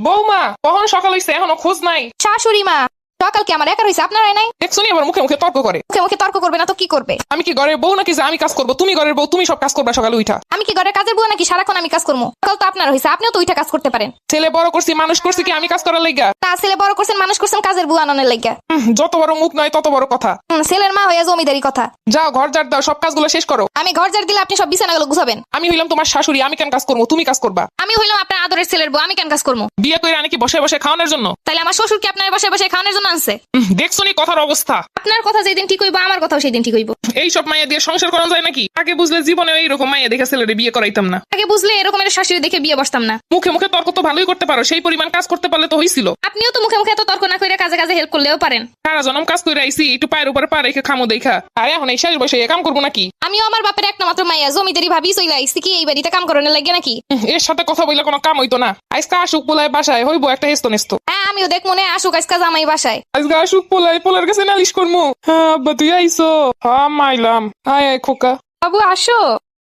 বৌমা কখন সকাল হইছে? এখনও খোঁজ নাই। শাশুড়ি মা। সকাল কি আমার একার হয়েছে আপনারাই নাই? দেখছ নি আবার মুখে মুখে তর্ক করে। মুখে মুখে তর্ক করবে না তো কি করবে? আমি কি ঘরের বউ নাকি যে আমি কাজ করব? তুমি ঘরের বউ তুমি সব কাজ করবা সকালে উঠা আমি কি ঘরের কাজের বুয়া নাকি সারাক্ষণ আমি কাজ করব? সকাল তো আপনার হয়েছে আপনিও তো ওইটা কাজ করতে পারেন। ছেলে বড় করছি মানুষ করছি কি আমি কাজ করার লাইগা? তা ছেলে বড় করছেন মানুষ করছেন কাজের বুয়া আনানোর হুম, যত বড় মুখ নয় তত বড় কথা। ছেলের মা হয়ে জমিদারি কথা। যাও ঘর ঝাড় দাও সব কাজগুলো শেষ করো। আমি ঘর ঝাড় দিলে আপনি সব বিছানাগুলো গুছাবেন। আমি হইলাম তোমার শাশুড়ি আমি কেন কাজ করব? তুমি কাজ করবা। আমি হইলাম আপনার আদরের ছেলের বউ আমি কেন কাজ করব? বিয়ে করে আনি কি বসে বসে খাওয়ানোর জন্য? তাইলে আমার শ্বশুর কি আপনার বসে বসে খাওয়ানোর জন্য আনছে দেখছ নি কথার অবস্থা? আপনার কথা যেদিন ঠিক হইব আমার কথাও সেদিন ঠিক হইব। এই সব মাইয়া দিয়ে সংসার করা যায় নাকি? আগে বুঝলে জীবনে এইরকম মাইয়া দেখে ছেলেরে বিয়ে করাইতাম না। আগে বুঝলে এরকম একটা শাশুড়ি দেখে বিয়ে বসতাম না। মুখে মুখে তর্ক তো ভালোই করতে পারো সেই পরিমাণ কাজ করতে পারলে তো হইছিল। আপনিও তো মুখে মুখে এত তর্ক না করে কাজে কাজে হেল্প করলেও পারেন। সারা জনম কাজ করে আইসি একটু পায়ের উপরে পা রেখে খামো দেখা। আর এখন এই শেষ বসে কাম করব নাকি? আমিও আমার বাপের একটা মাত্র মাইয়া জমিদারি ভাবি চলে আইসি কি এই বাড়িতে কাম করানোর লাগে নাকি? এর সাথে কথা বললে কোনো কাম হইতো না। আজকে আসুক পোলায় বাসায় হইবো একটা হেস্ত নেস্ত। হ্যাঁ আমিও দেখ মনে আসুক আজকে জামাই বাসায়। আজকে আসুক পোলাই পোলার কাছে নালিশ করমু। হ্যাঁ আব্বা তুই আইসো। হ্যাঁ মাইলাম আয় আয় খোকা। বাবু আসো।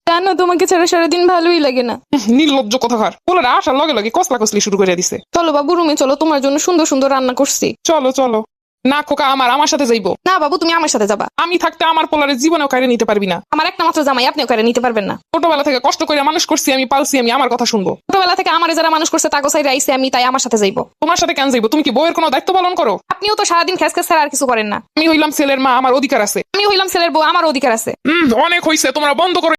জানো তোমাকে ছাড়া সারাদিন ভালোই লাগে না। নির্লজ্জ কথাকার পোলার আসার লগে লগে কসলা কসলি শুরু করে দিছে। চলো বাবু রুমে চলো তোমার জন্য সুন্দর সুন্দর রান্না করছি। চলো চলো। না খোকা আমার আমার সাথে যাইবো। না বাবু তুমি আমার সাথে যাবা। আমি থাকতে আমার পোলারের জীবনেও কারে নিতে পারবি না। আমার একটা মাত্র জামাই আপনিও করে নিতে পারবেন না। ছোটবেলা থেকে কষ্ট করে মানুষ করছি আমি পালছি আমি আমার কথা শুনব। ছোটবেলা থেকে আমার যারা মানুষ করছে তাকে সাইড আইসে আমি তাই আমার সাথে যাইবো। তোমার সাথে কেন যাইবো? তুমি কি বউয়ের কোনো দায়িত্ব পালন করো? আপনিও তো সারাদিন খেস খেস ছাড়া আর কিছু করেন না। আমি হইলাম ছেলের মা আমার অধিকার আছে। আমি হইলাম ছেলের বউ আমার অধিকার আছে। হুম অনেক হইছে তোমরা বন্ধ করো।